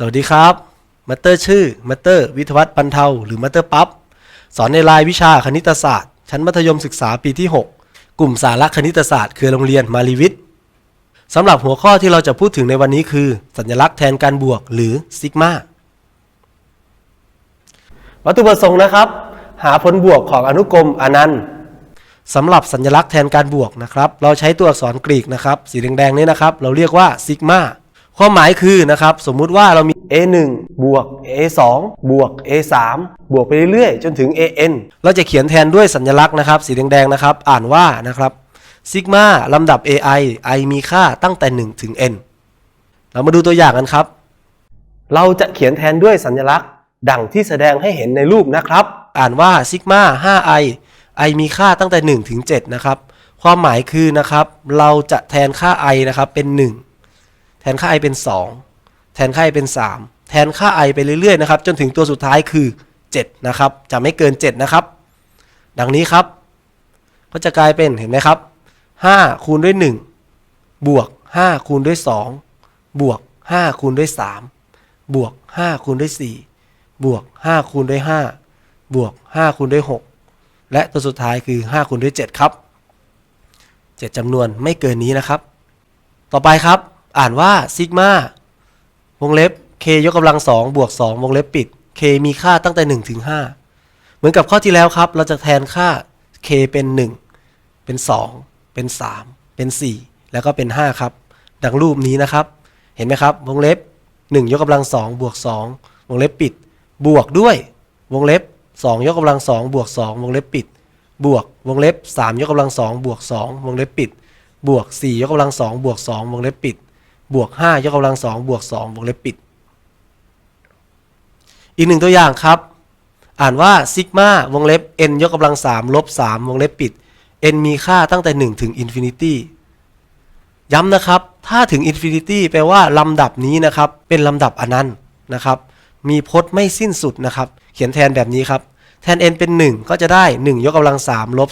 สวัสดีครับ มัตเตอร์ชื่อ มัตเตอร์ วิทยวัฒน์ปันเทา หรือมัตเตอร์ปั๊บ สอนในรายวิชาคณิตศาสตร์ ชั้นมัธยมศึกษาปีที่ 6 กลุ่มสาระคณิตศาสตร์ คือโรงเรียนมารีวิทย์สำหรับหัวข้อที่เราจะพูดถึงในวันนี้คือ สัญลักษณ์แทนการบวกหรือซิกมา วัตถุประสงค์นะครับ หาผลบวกของอนุกรมอนันต์สำหรับสัญลักษณ์แทนการบวกนะครับ เราใช้ตัวอักษรกรีกนะครับ สีแดงๆนี้นะครับ เราเรียกว่าซิกมา ความหมายคือนะครับสมมุติว่าเรามี a1 บวก a2 บวก a3 บวกไปเรื่อยๆ จนถึง an เราจะเขียนแทนด้วยสัญลักษณ์นะครับสีแดงๆนะครับ อ่านว่านะครับซิกมาลำดับ ai i มีค่าตั้งแต่ 1 ถึง n เรามาดูตัวอย่างกันครับ เราจะเขียนแทนด้วยสัญลักษณ์ ดังที่แสดงให้เห็นในรูปนะครับ อ่านว่าซิกมา 5i i มีค่าตั้งแต่ 1 ถึง 7 นะครับ ความหมายคือนะครับ เราจะแทนค่า i นะครับเป็น 1 นค่า i เป็น 2 แทนค่า i เป็น 3 แทนค่า i ไปเรื่อยๆนะครับจนถึงตัวสุดท้ายคือ 7 นะครับจะไม่เกิน 7 นะครับ ดังนี้ครับ ก็จะกลายเป็นเห็นไหมครับ 5 คูณด้วย 1 บวก 5 คูณด้วย 2 บวก 5 คูณด้วย 3 บวก 5 คูณด้วย 4 บวก 5 คูณด้วย 5 บวก 5 คูณด้วย 6 และตัวสุดท้ายคือ 5 คูณด้วย 7 ครับ 7จำนวนไม่เกินนี้นะครับ ต่อไปครับ อ่านว่าซิกมาวงเล็บ k ยกกำลัง2บวก2วงเล็บปิด k มีค่าตั้งแต่1ถึง5เหมือนกับข้อที่แล้วครับ เราจะแทนค่า k เป็น1เป็น2เป็น3เป็น4แล้วก็เป็น5ครับ ดังรูปนี้นะครับ เห็นไหมครับ วงเล็บ1ยกกำลัง2บวก2วงเล็บปิด บวกด้วย วงเล็บ2ยกกำลัง2บวก2วงเล็บปิด บวก วงเล็บ3ยกกำลัง2บวก2วงเล็บปิด บวก4ยกกำลัง2บวก2วงเล็บปิด บวก5ยกกำลัง2บวก2วงเล็บปิด อีกหนึ่งตัวอย่างครับ อ่านว่าซิกมาวงเล็บ n ยกกำลัง3ลบ3วงเล็บปิด n มีค่าตั้งแต่ 1 ถึงอินฟินิตี้ย้ำนะครับ ถ้าถึงอินฟินิตี้แปลว่าลำดับนี้นะครับ เป็นลำดับอนันต์นะครับ มีพจน์ไม่สิ้นสุดนะครับ เขียนแทนแบบนี้ครับ แทน n เป็น 1 ก็จะได้ 1 ยกกำลัง3ลบ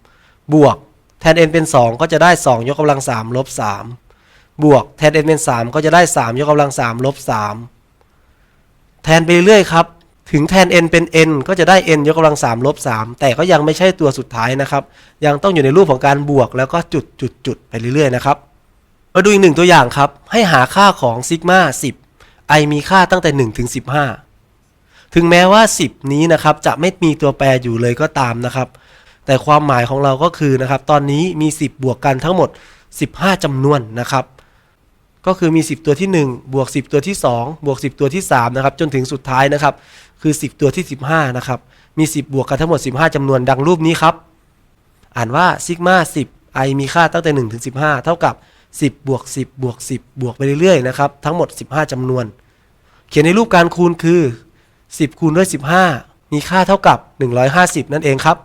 3บวก แทน n เป็น 2 ก็จะได้ 2 ยกกำลัง3ลบ3 บวกแทน n เป็น3ก็จะได้ 3 ยกกำลัง 3 ลบ 3 แทนไปเรื่อยครับ ถึงแทน n เป็น n ก็จะได้ n ยกกำลัง 3 ลบ 3 แต่ก็ยังไม่ใช่ตัวสุดท้ายนะครับ ยังต้องอยู่ในรูปของการบวกแล้วก็จุดจุดจุดไปเรื่อยๆนะครับมาดูอีกหนึ่งตัวอย่างครับ ให้หาค่าของซิกมา10 i มีค่าตั้งแต่ 1 ถึง 15 ถึงแม้ว่า 10 นี้นะครับจะไม่มีตัวแปรอยู่เลยก็ตามนะครับ แต่ความหมายของเราก็คือนะครับ ตอนนี้มี 10 บวกกันทั้งหมด 15จำนวนนะครับ ก็คือมี 10 ตัวที่ 1 บวก 10 ตัวที่ 2 บวก 10 ตัวที่3นะครับจนถึงสุดท้ายนะครับ คือ 10 ตัวที่ 15นะครับมี 10 บวกกันทั้งหมด 15จำนวนดังรูปนี้ครับ อ่านว่าซิกมา10 i มีค่าตั้งแต่1ถึง15 เท่ากับ 10 บวก 10 บวก 10 บวกไปเรื่อยๆนะครับทั้งหมด 15จำนวน เขียนในรูปการคูณคือ 10 คูณด้วย 15 มีค่าเท่ากับ 150 นั่นเองครับ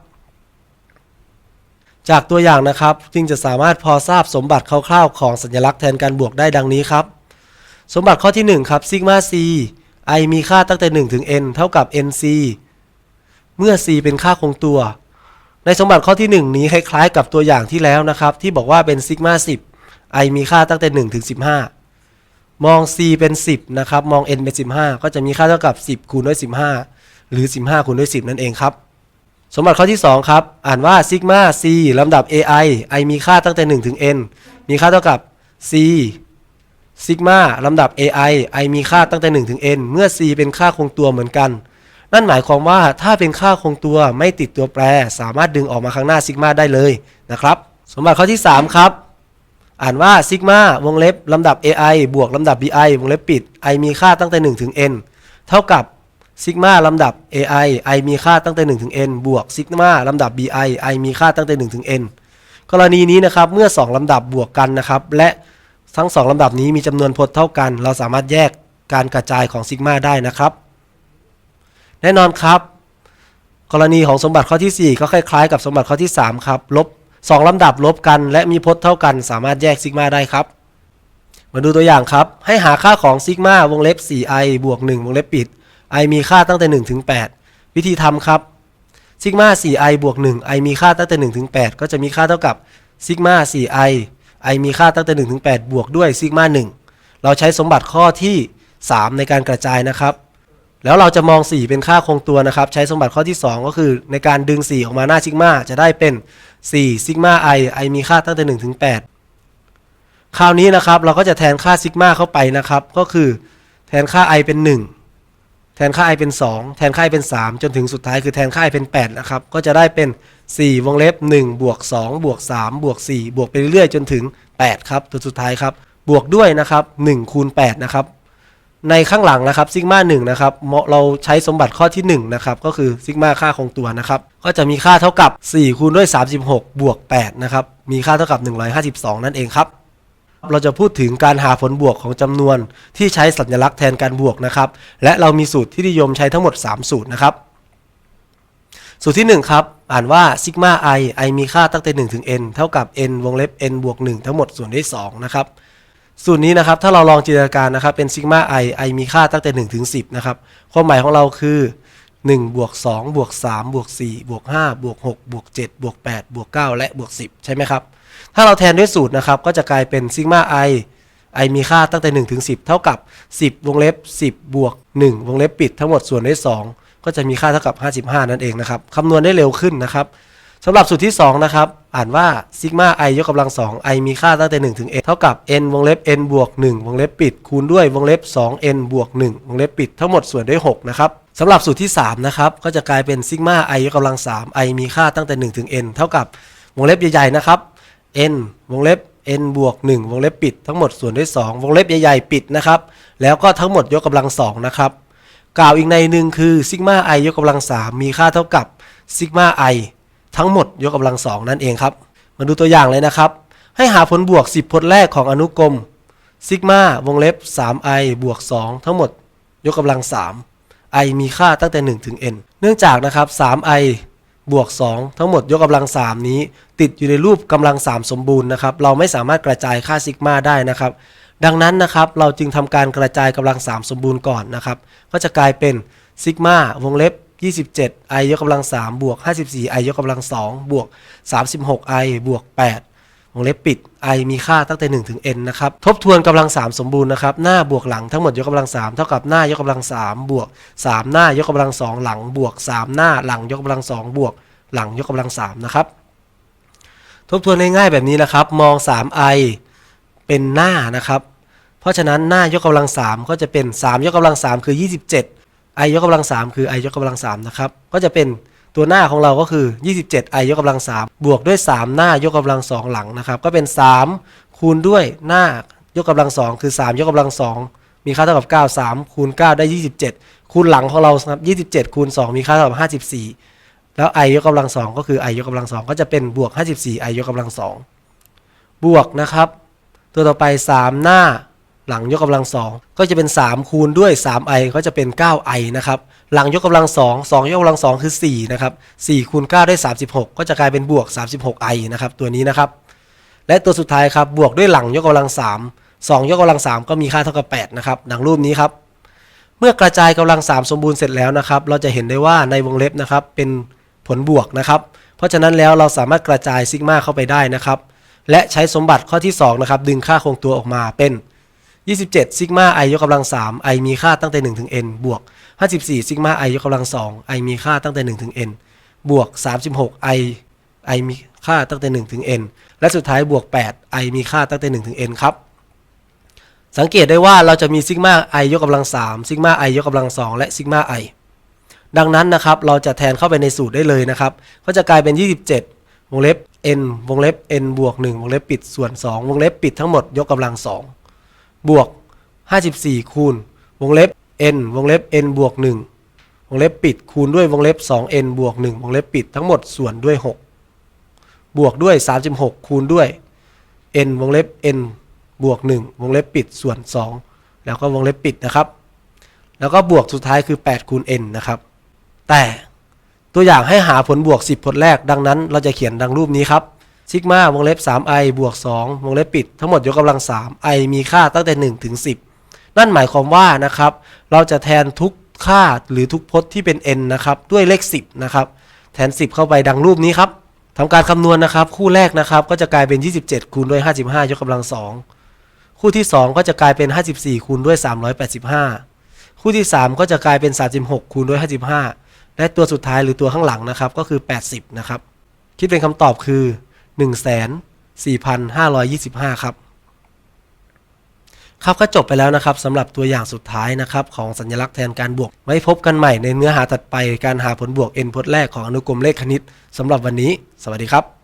จากตัวอย่างนะครับจึงจะสามารถพอทราบสมบัติคร่าวๆของสัญลักษณ์แทนการบวกได้ดังนี้ครับ สมบัติข้อที่ 1 ครับซิกมา c i มีค่าตั้งแต่ 1 ถึง n เท่ากับ nc เมื่อ c เป็นค่าคงตัว ในสมบัติข้อที่ 1 นี้คล้ายๆ กับตัวอย่างที่แล้วนะครับ ที่บอกว่าเป็นซิกมา10 i มีค่าตั้งแต่ 1 ถึง 15 มอง c เป็น 10 นะครับ มอง n เป็น 15 ก็จะมีค่าเท่ากับ 10 คูณด้วย 15 หรือ 15 คูณด้วย 10 นั่นเองครับ สมบัติข้อที่ 2 ครับ อ่านว่าซิกมา c ลำดับ ai i มีค่าตั้งแต่ 1 ถึง n มีค่าเท่ากับ c ซิกมาลำดับ ai i มีค่าตั้งแต่ 1 ถึง n เมื่อ c เป็นค่าคงตัวเหมือนกัน นั่นหมายความว่าถ้าเป็นค่าคงตัวไม่ติดตัวแปร สามารถดึงออกมาข้างหน้าซิกมาได้เลยนะครับ สมบัติข้อที่ 3 ครับ อ่านว่าซิกมาวงเล็บลำดับ ai บวกลำดับ bi วงเล็บปิด i มีค่าตั้งแต่ 1 ถึง n เท่ากับ ซิกมาลำดับ ai i มีค่าตั้งแต่ 1 ถึง n บวกซิกมาลำดับ bi i มีค่าตั้งแต่ 1 ถึง n กรณีนี้นะครับ เมื่อ 2 ลำดับบวกกันนะครับ และทั้ง 2 ลำดับนี้มีจำนวนพจน์เท่ากัน เราสามารถแยกการกระจายของซิกมาได้นะครับ แน่นอนครับ กรณีของสมบัติข้อที่ 4 ก็คล้ายๆ กับสมบัติข้อที่ 3 ครับ ลบ 2 ลำดับลบกัน และมีพจน์เท่ากัน สามารถแยกซิกมาได้ครับ มาดูตัวอย่างครับ ให้หาค่าของซิกมาวงเล็บ 4i บวก 1 วงเล็บปิด i มีค่าตั้งแต่1ถึง8วิธีทำครับซิกมา 4i บวก1 i มีค่าตั้งแต่1ถึง8ก็จะมีค่าเท่ากับซิกมา 4i i มีค่าตั้งแต่1ถึง8บวกด้วยซิกมา 1 เราใช้สมบัติข้อที่ 3 ในการกระจายนะครับ แล้วเราจะมอง 4 เป็นค่าคงตัวนะครับ ใช้สมบัติข้อที่ 2 ก็คือในการดึง 4 ออกมาหน้าซิกมาจะได้เป็น4ซิกมา i i มีค่าตั้งแต่1ถึง8คราวนี้นะครับเราก็จะแทนค่าซิกมาเข้าไปนะครับ ก็คือแทนค่า i เป็น 1 แทนค่า i เป็น 2 แทนค่า i เป็น 3 จนถึงสุดท้ายคือแทนค่า i เป็น8นะครับก็จะได้เป็น 4 วงเล็บ1บวก2บวก3บวก4บวกไปเรื่อยๆจนถึง 8 ครับตัวสุดท้ายครับบวกด้วยนะครับ1คูณ8นะครับในข้างหลังนะครับซิกมา1นะครับเหมาะเราใช้สมบัติข้อที่1นะครับก็คือซิกมาค่าคงตัวนะครับก็จะมีค่าเท่ากับ 4 คูณด้วย 36 บวก8นะครับมีค่าเท่ากับ 152 นั่นเองครับ เราจะพูดถึงการหาผลบวกของจำนวนที่ใช้สัญลักษณ์แทนการบวกนะครับ และเรามีสูตรที่นิยมใช้ทั้งหมด 3 สูตรนะครับ สูตรที่ 1 ครับ อ่านว่าซิกมา i i มีค่าตั้งแต่1ถึง n เท่ากับ n วงเล็บ n บวก1ทั้งหมดส่วนด้วย2นะครับ สูตรนี้นะครับ ถ้าเราลองจินตนาการนะครับ เป็นซิกมา i i มีค่าตั้งแต่1ถึง10 นะครับ ความหมายของเราคือ1บวก2บวก3บวก4บวก5บวก6บวก7บวก8บวก9และบวก10 ใช่ไหมครับ ถ้าเราแทนด้วยสูตรนะครับ ก็จะกลายเป็นซิกมา i i มีค่าตั้งแต่ 1 ถึง 10 เท่ากับ 10 วงเล็บ 10 บวก 1 วงเล็บปิดทั้งหมดส่วนด้วย2ก็จะมีค่าเท่ากับ 55 นั่นเองนะครับคำนวณได้เร็วขึ้นนะครับสำหรับสูตรที่ 2 นะครับ อ่านว่าซิกมา i ยกกำลัง 2 i มีค่าตั้งแต่ 1 ถึง n เท่ากับ n วงเล็บ n บวก 1 วงเล็บปิด คูณด้วยวงเล็บ 2 n บวก 1 วงเล็บปิดทั้งหมดส่วนด้วย 6 นะครับสำหรับสูตรที่ 3 นะครับ ก็จะกลายเป็นซิกมา i ยกกำลัง 3 i มีค่าตั้งแต่ 1 ถึง n เท่ากับวงเล็บใหญ่ๆนะครับ n วงเล็บ n บวก 1 วงเล็บปิดทั้งหมดส่วนด้วย 2 วงเล็บใหญ่ๆปิดนะครับ แล้วก็ทั้งหมดยกกำลัง2นะครับ กล่าวอีกในหนึ่งคือซิกมา i ยกกำลัง 3 มีค่าเท่ากับซิกมา i ทั้งหมดยกกำลัง2นั่นเองครับ มาดูตัวอย่างเลยนะครับ ให้หาผลบวก 10พจน์แรกของอนุกรมซิกมาวงเล็บ 3i บวก 2 ทั้งหมด ยกกำลัง 3 i มีค่าตั้งแต่ 1 ถึง n เนื่องจากนะครับ 3i บวก 2 ทั้งหมดยกกำลัง 3 นี้ ติดอยู่ในรูปกำลัง 3 สมบูรณ์นะครับ เราไม่สามารถกระจายค่าซิกมาได้นะครับ ดังนั้นนะครับเราจึงทำการกระจายกำลัง 3 สมบูรณ์ก่อนนะครับ ก็จะกลายเป็นซิกมาวงเล็บ 27 i ยกกำลัง3บวก 54 i ยกกำลัง2บวก 36 i บวก 8 วงเล็บปิด i มีค่าตั้งแต่1ถึง n นะครับ ทบทวนกำลัง 3 สมบูรณ์นะครับ หน้าบวกหลังทั้งหมดยกกำลัง 3 เท่ากับหน้ายกกำลัง 3 บวก 3 หน้ายกกำลัง 2 หลังบวก 3 หน้าหลังยกกำลัง 2 บวก หลังยกกำลัง 3 นะครับ ทบทวนง่ายๆแบบนี้นะครับ มอง 3i เป็นหน้านะครับ เพราะฉะนั้นหน้ายกกำลัง 3 ก็จะเป็น 3 ยกกำลัง 3 คือ 27 i ยกกำลัง 3 คือ i ยกกำลัง3นะครับ ก็จะเป็น ตัวหน้าของเราก็คือ 27 i ยกกำลัง 3 บวกด้วย 3 หน้ายกกำลัง 2 หลังนะครับ ก็เป็น 3 คูณด้วยหน้ายกกำลัง 2 คือ 3 ยกกำลัง 2 มีค่าเท่ากับ 9 3 คูณ 9 ได้ 27 คูณหลังของเราครับ27 คูณ 2 มีค่าเท่ากับ 54 แล้ว i ยกกำลัง 2 ก็คือ i ยกกำลัง 2 ก็จะเป็นบวก 54 i ยกกำลัง 2 บวกนะครับ ตัวต่อไป 3 หน้า หลังยกกำลัง2ก็จะเป็น 3 คูณด้วย 3i ก็จะเป็น 9i นะครับหลังยกกำลัง2 2ยกกำลัง2คือ4นะครับ4คูณ9ได้ 36 ก็จะกลายเป็นบวก 36i นะครับตัวนี้นะครับและตัวสุดท้ายครับบวกด้วยหลังยกกำลัง 3 2 ยกกำลัง 3 ก็มีค่าเท่ากับ8นะครับดังรูปนี้ครับเมื่อกระจายกำลัง 3 สมบูรณ์เสร็จแล้วนะครับเราจะเห็นได้ว่าในวงเล็บนะครับเป็นผลบวกนะครับเพราะฉะนั้นแล้วเราสามารถกระจายซิกมาเข้าไปได้นะครับและใช้สมบัติข้อที่2นะครับดึงค่าคงตัวออกมาเป็น 27ซิกมา i ยกกำลัง 3 i มีค่าตั้งแต่ 1 ถึง n บวก 54ซิกมา i ยกกำลัง 2 i มีค่าตั้งแต่ 1 ถึง n บวก 36 i i มีค่าตั้งแต่ 1 ถึง n และสุดท้ายบวก 8 i มีค่าตั้งแต่ 1 ถึง n ครับ สังเกตได้ว่าเราจะมีซิกมา i ยกกำลัง3ซิกมา i ยกกำลัง 2 และซิกมา i ดังนั้นนะครับ เราจะแทนเข้าไปในสูตรได้เลยนะครับ ก็จะกลายเป็น 27 วงเล็บ n วงเล็บ n บวก 1 วงเล็บปิดส่วน 2 วงเล็บปิดทั้งหมดยกกำลัง 2 บวก 54 คูณ วงเล็บ n วงเล็บ n บวก 1 วงเล็บปิดคูณด้วยวงเล็บ 2n บวก 1 วงเล็บปิดทั้งหมดส่วนด้วย 6 บวกด้วย 36 คูณด้วย n วงเล็บ n บวก 1 วงเล็บปิดส่วน 2 แล้วก็วงเล็บปิดนะครับ แล้วก็บวกสุดท้ายคือ 8 คูณ n นะครับ แต่ตัวอย่างให้หาผลบวก 10 ผลแรกดังนั้น เราจะเขียนดังรูปนี้ครับ ซิกมาวงเล็บ 3i บวก 2 วงเล็บปิด ทั้งหมดยกกำลัง 3 i มีค่าตั้งแต่ 1 ถึง 10 นั่นหมายความว่านะครับ เราจะแทนทุกค่าหรือทุกพจน์ที่เป็น n นะครับ ด้วยเลข 10 นะครับ แทน 10 เข้าไปดังรูปนี้ครับทำการคำนวณนะครับ คู่แรกนะครับ ก็จะกลายเป็น 27 คูณด้วย 55 ยกกำลัง 2 คู่ที่ 2 ก็จะกลายเป็น 54 คูณด้วย 385 คู่ที่ 3 ก็จะกลายเป็น 36 คูณด้วย 55 และตัวสุดท้ายหรือตัวข้างหลังนะครับ ก็คือ 80 นะครับ คิดเป็นคำตอบคือ 14,525 ครับ ครับก็จบไปแล้วนะครับสำหรับตัวอย่างสุดท้ายนะครับของสัญลักษณ์แทนการบวก ไว้พบกันใหม่ในเนื้อหาถัดไปการหาผลบวก n พจน์แรกของอนุกรมเลขคณิตสำหรับวันนี้ สวัสดีครับ